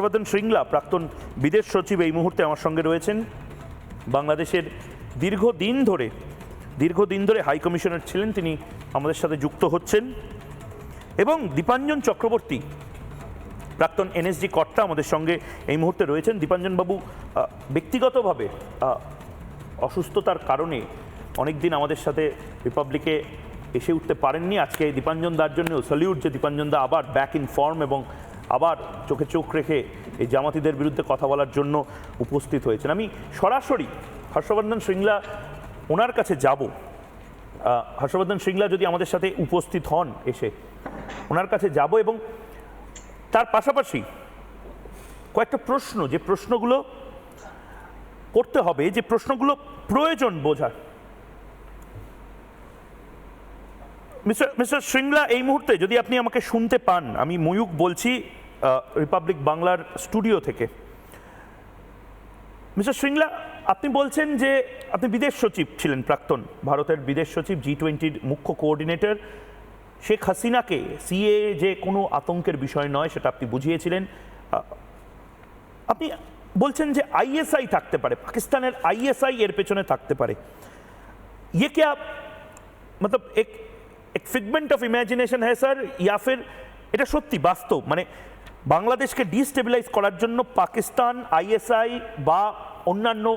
হর্ষবর্ধন শৃঙ্গলা, প্রাক্তন বিদেশ সচিব এই মুহূর্তে আমার সঙ্গে রয়েছেন। বাংলাদেশের দীর্ঘদিন ধরে দীর্ঘদিন ধরে হাই কমিশনার ছিলেন, তিনি আমাদের সাথে যুক্ত হচ্ছেন। এবং দীপাঞ্জন চক্রবর্তী, প্রাক্তন এনএসজি কর্তা আমাদের সঙ্গে এই মুহূর্তে রয়েছেন। দীপাঞ্জনবাবু ব্যক্তিগতভাবে অসুস্থতার কারণে অনেক দিন আমাদের সাথে রিপাবলিকে এসে উঠতে পারেননি। আজকে দীপাঞ্জন দার জন্য সলিউট যে দীপাঞ্জন দা আবার ব্যাক ইন ফর্ম এবং আবার চোখে চোখ রেখে এই জামাতিদের বিরুদ্ধে কথা বলার জন্য উপস্থিত হয়েছেন। আমি সরাসরি হর্ষবর্ধন শৃঙ্গলা ওনার কাছে যাব। হর্ষবর্ধন শৃঙ্গলা যদি আমাদের সাথে উপস্থিত হন এসে, ওনার কাছে যাব এবং তার পাশাপাশি কয়েকটা প্রশ্ন, যে প্রশ্নগুলো করতে হবে, যে প্রশ্নগুলো প্রয়োজন বোঝার। মিস্টার মিস্টার শৃঙ্গলা এই মুহূর্তে যদি আপনি আমাকে শুনতে পান, আমি ময়ূক বলছি রিপাবলিক বাংলার স্টুডিও থেকে মিস্টার শৃঙ্গলা আপনি বলছেন যে আপনি বিদেশ সচিব ছিলেন প্রাক্তন ভারতের বিদেশ সচিব জি টোয়েন্টির মুখ্য কোঅর্ডিনেটর শেখ হাসিনাকে সিএ যে কোনো আতঙ্কের বিষয় নয় সেটা আপনি বুঝিয়েছিলেন আহ, আপনি বলছেন যে আইএসআই থাকতে পারে পাকিস্তানের আইএসআই এর পেছনে থাকতে পারে ये क्या मतलब एक एक फिगमेंट ऑफ इमेजिनेशन है স্যার ইয়া ফির এটা সত্যি বাস্তব মানে বাংলাদেশকে ডিস্টেবিলাইজ করার জন্য পাকিস্তান আইএসআই বা অন্যান্য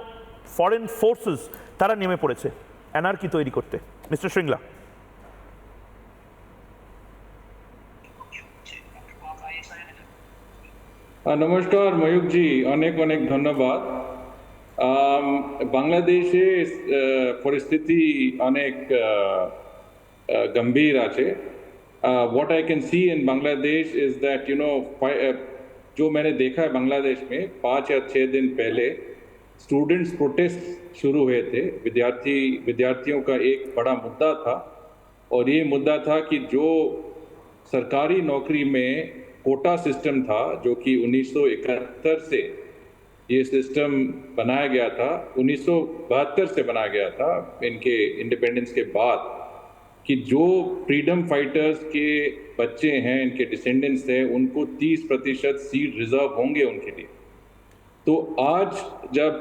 ফরেন ফোর্সেস তারা নেমে পড়েছে। অ্যানার্কি তৈরি করতে। মিস্টার শৃঙ্গলা। নমস্কার ময়ূক জি। অনেক অনেক ধন্যবাদ। বাংলাদেশে পরিস্থিতি অনেক গম্ভীর আহ, what I can see in Bangladesh is that you know जो मैंने देखा है बांग्लादेश में, पाँच या छः दिन पहले स्टूडेंट्स प्रोटेस्ट शुरू हुए थे। विद्यार्थी, विद्यार्थियों का एक बड़ा मुद्दा था। और ये मुद्दा था कि जो सरकारी नौकरी में कोटा सिस्टम था, जो कि 1971 से ये सिस्टम बनाया गया था 1972 से बनाया गया था, इनके इंडिपेंडेंस के बाद। कि जो फ्रीडम फाइटर्स के बच्चे हैं इनके डिसेंडेंट्स हैं उनको 30 प्रतिशत सीट रिज़र्व होंगे उनके लिए। तो आज जब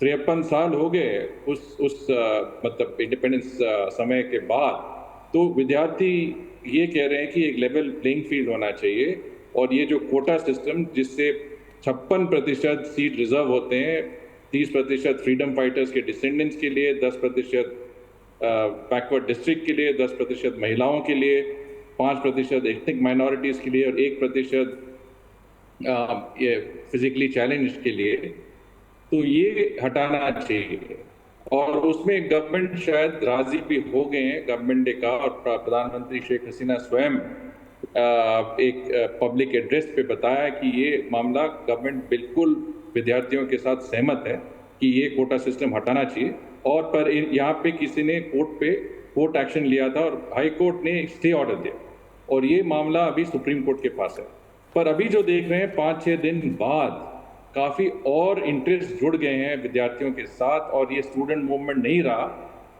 तिरपन साल हो गए उस उस अ, मतलब इंडिपेंडेंस समय के बाद तो विद्यार्थी ये कह रहे हैं कि एक लेवल प्लेइंग फ़ील्ड होना चाहिए और ये जो कोटा सिस्टम जिससे छप्पन प्रतिशत सीट रिज़र्व होते हैं तीस प्रतिशत फ्रीडम फाइटर्स के डिसेंडेंट्स के लिए दस प्रतिशत बैकवर्ड डिस्ट्रिक्ट के लिए, दस प्रतिशत महिलाओं के लिए, पाँच प्रतिशत एथनिक माइनॉरिटीज़ के लिए और एक प्रतिशत ये फिजिकली चैलेंज के लिए। तो ये हटाना चाहिए। और उसमें गवर्नमेंट शायद राज़ी भी हो गए हैं गवर्नमेंट कहा और प्रधानमंत्री शेख हसीना स्वयं एक पब्लिक एड्रेस पे बताया कि ये मामला गवर्नमेंट बिल्कुल विद्यार्थियों के साथ सहमत है कि ये कोटा सिस्टम हटाना चाहिए। और पर यहाँ पे किसी ने कोर्ट पे कोर्ट एक्शन लिया था और हाई कोर्ट ने स्टे ऑर्डर दिया। और ये मामला अभी सुप्रीम कोर्ट के पास है। पर अभी जो देख रहे हैं पाँच छः दिन बाद काफ़ी और इंटरेस्ट जुड़ गए हैं विद्यार्थियों के साथ और ये स्टूडेंट मूवमेंट नहीं रहा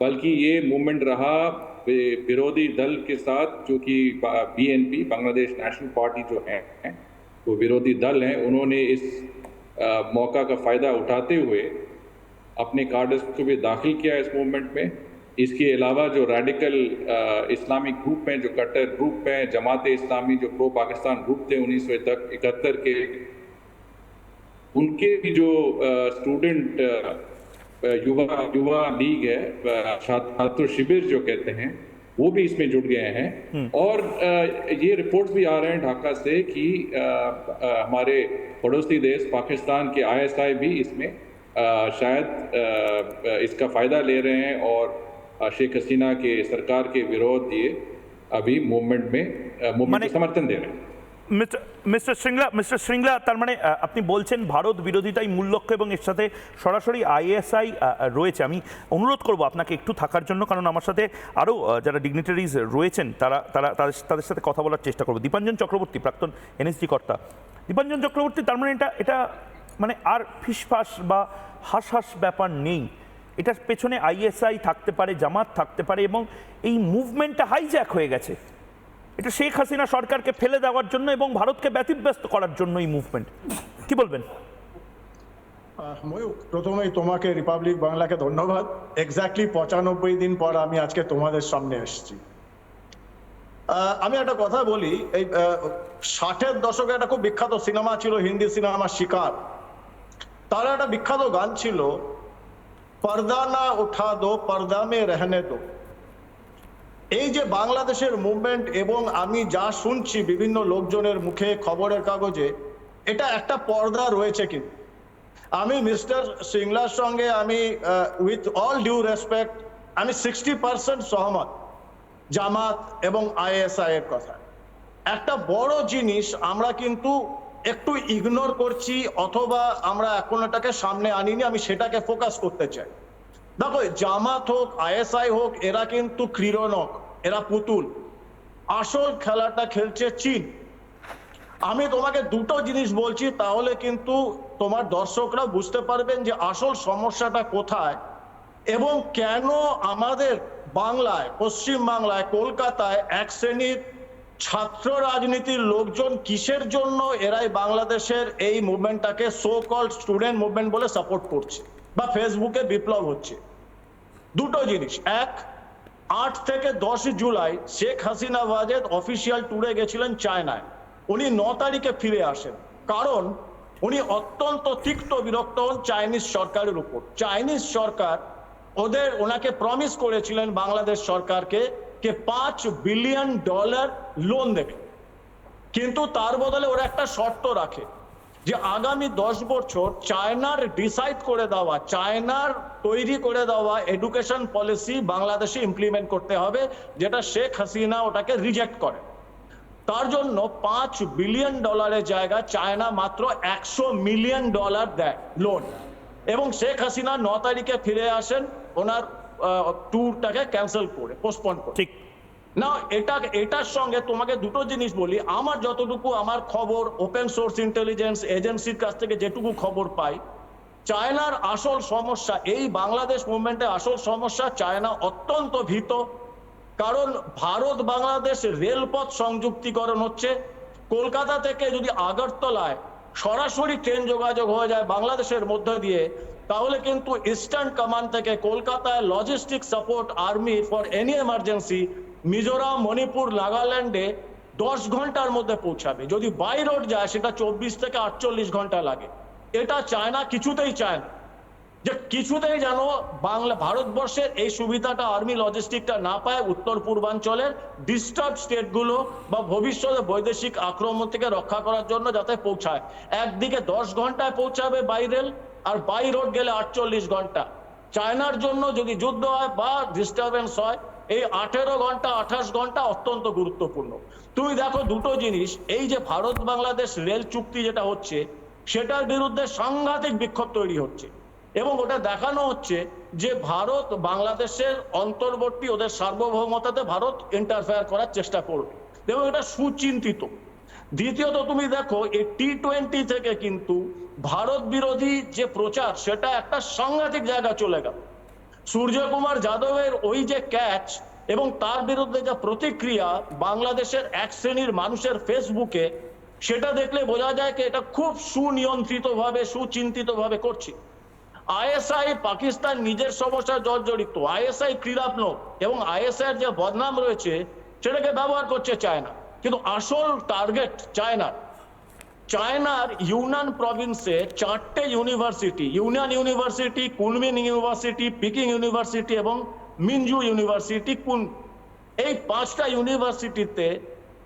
बल्कि ये मूवमेंट रहा विरोधी दल के साथ जो कि बीएनपी बांग्लादेश नेशनल पार्टी जो है वो विरोधी दल हैं उन्होंने इस अ, मौका का फ़ायदा उठाते हुए अपने कार्डर्स को भी दाखिल किया इस मूवमेंट में। इसके अलावा जो रेडिकल इस्लामिक ग्रुप हैं जो कट्टर ग्रुप हैं जमात इस्लामी जो प्रो पाकिस्तान ग्रुप थे उन्नीस सौ इकहत्तर के उनके भी जो स्टूडेंट युवा युवा लीग है छात्र शिविर जो कहते हैं वो भी इसमें जुड़ गए हैं। और अ, ये रिपोर्ट्स भी आ रहे हैं ढाका से कि हमारे पड़ोसी देश पाकिस्तान के आईएसआई भी इसमें शायद अ, अ, इसका फ़ायदा ले रहे हैं और अ, शेख हसीना के सरकार के विरोध ये अभी मूवमेंट में मूवमेंट माने- को समर्थन दे रहे हैं mister mister Shringla mister Shringla তার মানে আহ, আপনি বলছেন ভারত বিরোধিতাই মূল লক্ষ্য এবং এর সাথে সরাসরি আইএসআই রয়েছে আমি অনুরোধ করব আপনাকে একটু থাকার জন্য কারণ আমার সাথে আরও যারা ডিগনিটারিজ রয়েছেন তারা তারা তাদের তাদের সাথে কথা বলার চেষ্টা করবো দীপাঞ্জন চক্রবর্তী প্রাক্তন এনএসজি কর্তা দীপাঞ্জন চক্রবর্তী তার মানে এটা এটা মানে আর ফিসফাস বা হাস হাস ব্যাপার নেই। এটার পেছনে আইএসআই থাকতে পারে, জামাত থাকতে পারে এবং এই মুভমেন্টটা হাইজ্যাক হয়ে গেছে। এটা শেখ হাসিনা সরকারকে ফেলে দেওয়ার জন্য এবং ভারতকে ব্যতিব্যস্ত করার জন্য এই মুভমেন্ট। কি বলবেন? ময়ূক প্রথমেই তোমাকে রিপাবলিক বাংলাকে ধন্যবাদ। এক্স্যাক্টলি পঁচানব্বই দিন পর আমি আজকে তোমাদের সামনে এসেছি। আমি একটা কথা বলি, এই ষাটের দশকে একটা খুব বিখ্যাত সিনেমা ছিল, হিন্দি সিনেমা শিকার। তার একটা বিখ্যাত গান ছিল পর্দা না উঠা দো পর্দা মে রহনে দো এই যে বাংলাদেশের মুভমেন্ট এবং আমি যা শুনছি বিভিন্ন লোকজনের মুখে, খবরের কাগজে, এটা একটা পর্দা রয়েছে কিন্তু। আমি মিস্টার সিংলার সঙ্গে আমি উইথ অল ডিউ রেসপেক্ট আমি সিক্সটি পার্সেন্ট সহমত, জামাত এবং আইএসআই এর কথা। একটা বড় জিনিস, আমরা কিন্তু একটু ইগনোর করছি অথবা আমরা এখন এটাকে সামনে আনিনি, আমি সেটাকে ফোকাস করতে চাই। দেখো, জামাত হোক, আইএসআই হোক, এরা কিন্তু ক্রীড়নক, এরা পুতুল। আসল খেলাটা খেলছে চীন। আমি তোমাকে দুটো জিনিস বলছি, তাহলে কিন্তু তোমার দর্শকরা বুঝতে পারবেন যে আসল সমস্যাটা কোথায় এবং কেন আমাদের বাংলায় পশ্চিম বাংলায় কলকাতায় এক শ্রেণির ছাত্র রাজনীতির লোকজন কিসের জন্য এরাই বাংলাদেশের এই মুভমেন্টটাকে সো কল স্টুডেন্ট মুভমেন্ট বলে সাপোর্ট করছে বা ফেসবুকে বিপ্লব হচ্ছে? দুটো জিনিস। এক, আট থেকে দশ জুলাই শেখ হাসিনা ওয়াজেদ অফিসিয়াল ট্যুরে গেছিলেন চায়নায়। উনি ন তারিখে ফিরে আসেন। কারণ উনি অত্যন্ত তিক্ত বিরক্ত হন চাইনিজ সরকারের উপর। চাইনিজ সরকার ওদের ওনাকে প্রমিস করেছিলেন বাংলাদেশ সরকারকে কে পাঁচ বিলিয়ন ডলার লোন দেবে। কিন্তু তার বদলে ওরা একটা শর্ত রাখে যে আগামী দশ বছর চায়নার ডিসাইড করে দেওয়া, চায়নার তৈরি করে দেওয়া এডুকেশন পলিসি বাংলাদেশে ইমপ্লিমেন্ট করতে হবে, যেটা শেখ হাসিনা ওটাকে রিজেক্ট করে। তার জন্য পাঁচ বিলিয়ন ডলারের জায়গা চায়না মাত্র একশো মিলিয়ন ডলার দেয় লোন এবং শেখ হাসিনা ন তারিখে ফিরে আসেন, ওনার ট্যুরটাকে ক্যান্সেল করে পোস্টপন করে। ঠিক। না এটা এটার সঙ্গে তোমাকে দুটো জিনিস বলি। আমার যতটুকু আমার খবর ওপেন সোর্স ইন্টেলিজেন্স এজেন্সির কাছ থেকে যেটুকু খবর পাই চায়নার আসল সমস্যা এই বাংলাদেশ মুভমেন্টের আসল সমস্যা চায়না অত্যন্ত ভীত। কারণ ভারত বাংলাদেশ রেলপথ সংযুক্তিকরণ হচ্ছে কলকাতা থেকে যদি আগরতলায় সরাসরি ট্রেন যোগাযোগ হয়ে যায় বাংলাদেশের মধ্য দিয়ে তাহলে কিন্তু ইস্টার্ন কমান্ড থেকে কলকাতায় logistic support army for any emergency Mizoram, Manipur, নাগাল্যান্ডে দশ ঘণ্টার মধ্যে পৌঁছাবে। যদি বাই রোড যায়, সেটা চব্বিশ থেকে আটচল্লিশ ঘণ্টা লাগে। এটা চায়না কিছুতেই চায় না। যে কিছুতেই যেন বাংলা ভারতবর্ষের এই সুবিধাটা আর্মি লজিস্টিকটা না পায় উত্তর পূর্বাঞ্চলের ডিস্টার্ব স্টেটগুলো বা ভবিষ্যতে বৈদেশিক আক্রমণ থেকে রক্ষা করার জন্য যাতে পৌঁছায়। একদিকে দশ ঘন্টায় পৌঁছাবে বাই রেল আর বাই রোড গেলে আটচল্লিশ ঘণ্টা। চায়নার জন্য যদি যুদ্ধ হয় বা ডিস্টারবেন্স হয়, এই আঠেরো ঘণ্টা, আঠাশ ঘণ্টা অত্যন্ত গুরুত্বপূর্ণ। তুমি দেখো দুটো জিনিস, এই যে ভারত বাংলাদেশ রেল চুক্তি যেটা হচ্ছে, সেটার বিরুদ্ধে সাংঘাতিক বিক্ষোভ তৈরি হচ্ছে। এবং ওটা দেখানো হচ্ছে যে ভারত বাংলাদেশের অন্তর্বর্তী ওদের সার্বভৌমতাতে ভারত ইন্টারফেয়ার করার চেষ্টা করবে। এবং এটা সুচিন্তিত। দ্বিতীয়ত, তুমি দেখো, এই টি টোয়েন্টি থেকে কিন্তু ভারত বিরোধী যে প্রচার, সেটা একটা সাংঘাতিক জায়গা চলে গেল। সূর্যকুমার যাদবের ওই যে ক্যাচ এবং তার বিরুদ্ধে যা প্রতিক্রিয়া বাংলাদেশের এক শ্রেণির মানুষের ফেসবুকে সেটা দেখলে বোঝা যায় যে এটা খুব সুনিয়ন্ত্রিত ভাবে সুচিন্তিত ভাবে করছে। আইএসআই পাকিস্তান নিজের সমস্যা জর্জরিত আইএসআই ক্রীড়াত্মক এবং আইএসআই যে বদনাম রয়েছে, সেটাকে ব্যবহার করছে চায়না। কিন্তু আসল টার্গেট চায়নার। চায়নার ইউনান প্রভিন্সে চারটে university union university Kunming university Peking university এবং মিনজু ইউনিভার্সিটি কুন এই পাঁচটা ইউনিভার্সিটিতে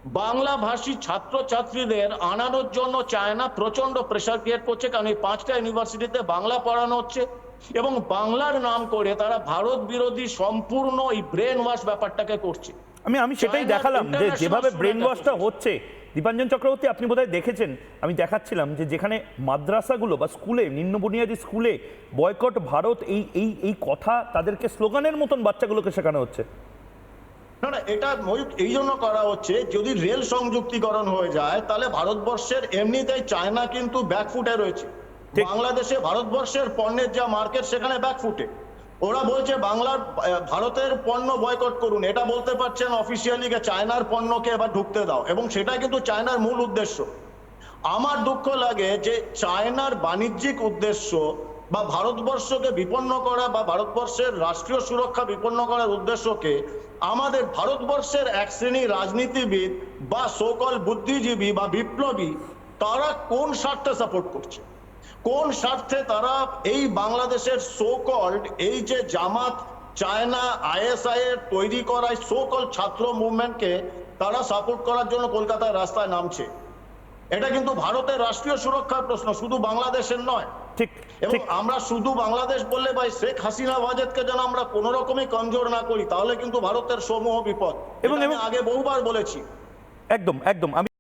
বাংলা ভাষী ছাত্রছাত্রীদের আনানোর জন্য চায়না প্রচণ্ড প্রেশার ক্রিয়েট করছে কারণ এই পাঁচটা ইউনিভার্সিটিতে বাংলা পড়ানো হচ্ছে এবং বাংলার নাম করে তারা ভারত বিরোধী সম্পূর্ণ এই ব্রেন ওয়াশ ব্যাপারটাকে করছে। আমি আমি সেটাই দেখালাম যে যেভাবে ব্রেন ওয়াশটা হচ্ছে দীপাঞ্জন চক্রবর্তী আপনি বোধহয় দেখেছেন আমি দেখাচ্ছিলাম যে যেখানে মাদ্রাসাগুলো বা স্কুলে নিম্ন বুনিয়াদী স্কুলে বয়কট ভারত এই এই এই কথা তাদেরকে স্লোগানের মতন বাচ্চাগুলোকে শেখানো হচ্ছে। না না এটা ময়ূক এই জন্য করা হচ্ছে যদি রেল সংযুক্তিকরণ হয়ে যায় তাহলে ভারতবর্ষের এমনিতেই চায়না কিন্তু ব্যাকফুটে রয়েছে। বাংলাদেশে ভারতবর্ষের পণ্যের যা মার্কেট সেখানে ব্যাকফুটে ওরা বলছে বাংলার ভারতের পণ্য বয়কট করুন। এটা বলতে পারছেন অফিসিয়ালি চায়নার পণ্যকে এবার ঢুকতে দাও এবং সেটা কিন্তু চায়নার মূল উদ্দেশ্য। আমার দুঃখ লাগে যে চায়নার বাণিজ্যিক উদ্দেশ্য বা ভারতবর্ষকে বিপন্ন করা বা ভারতবর্ষের রাষ্ট্রীয় সুরক্ষা বিপন্ন করার উদ্দেশ্যকে আমাদের ভারতবর্ষের এক শ্রেণি রাজনীতিবিদ বা সকল বুদ্ধিজীবী বা বিপ্লবী তারা কোন স্বার্থে সাপোর্ট করছে? কোন স্বার্থে তারা এই বাংলাদেশের সো কল্ড এই যে জামাত, চায়না, আইএসআই এর তৈরি করা সো কল ছাত্র মুভমেন্টকে তারা সাপোর্ট করার জন্য কলকাতায় রাস্তায় নামছে? এটা কিন্তু ভারতের রাষ্ট্রীয় সুরক্ষার প্রশ্ন, শুধু বাংলাদেশের নয়। ঠিক এবং আমরা শুধু বাংলাদেশ বললে ভাই শেখ হাসিনা ওয়াজেদকে যেন আমরা কোন রকমই কমজোর না করি তাহলে কিন্তু ভারতের সমূহ বিপদ। এবং- আমি আগে বহুবার বলেছি। একদম একদম। আমি